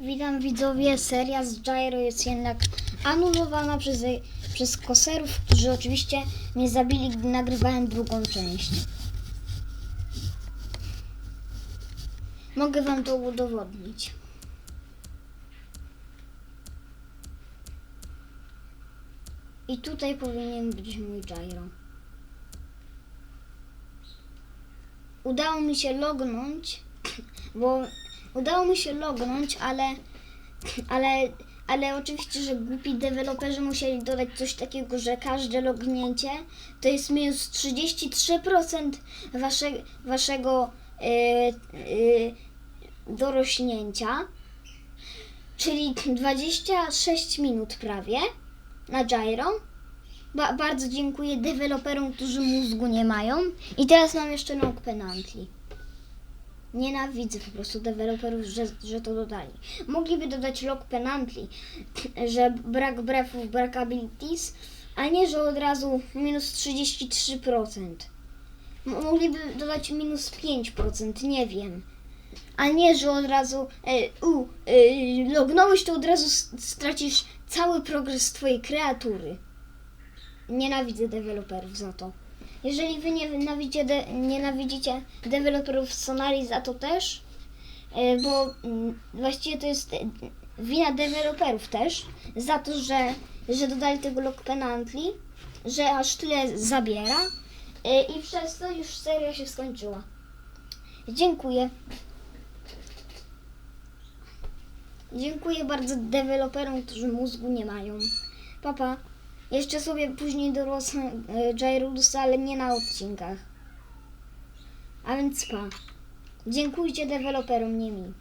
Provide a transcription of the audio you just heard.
Witam widzowie, seria z Gyro jest jednak anulowana przez, przez koserów, którzy oczywiście mnie zabili, gdy nagrywałem drugą część. Mogę wam to udowodnić. I tutaj powinien być mój Gyro. Udało mi się lognąć, bo udało mi się lognąć, ale ale, ale oczywiście, że głupi deweloperzy musieli dodać coś takiego, że każde lognięcie to jest minus 33% wasze, waszego e, e, dorośnięcia, czyli 26 minut prawie na gyro. Ba- bardzo dziękuję deweloperom, którzy mózgu nie mają. I teraz mam jeszcze log penalty. Nienawidzę po prostu deweloperów, że, że to dodali. Mogliby dodać log penalty, że brak brefów, brak abilities, a nie, że od razu minus 33%. M- mogliby dodać minus 5%, nie wiem. A nie, że od razu e, u, e, lognąłeś, to od razu stracisz cały progres twojej kreatury. Nienawidzę deweloperów za to. Jeżeli wy nienawidzicie, de, nienawidzicie deweloperów Sonari za to też, e, bo mm, właściwie to jest e, wina deweloperów też, za to, że, że dodali tego log penalty, że aż tyle zabiera e, i przez to już seria się skończyła. Dziękuję. Dziękuję bardzo deweloperom, którzy mózgu nie mają. Papa. Jeszcze sobie później dorosnę e, Jairusa, ale nie na odcinkach. A więc pa. Dziękujcie deweloperom, nie mi.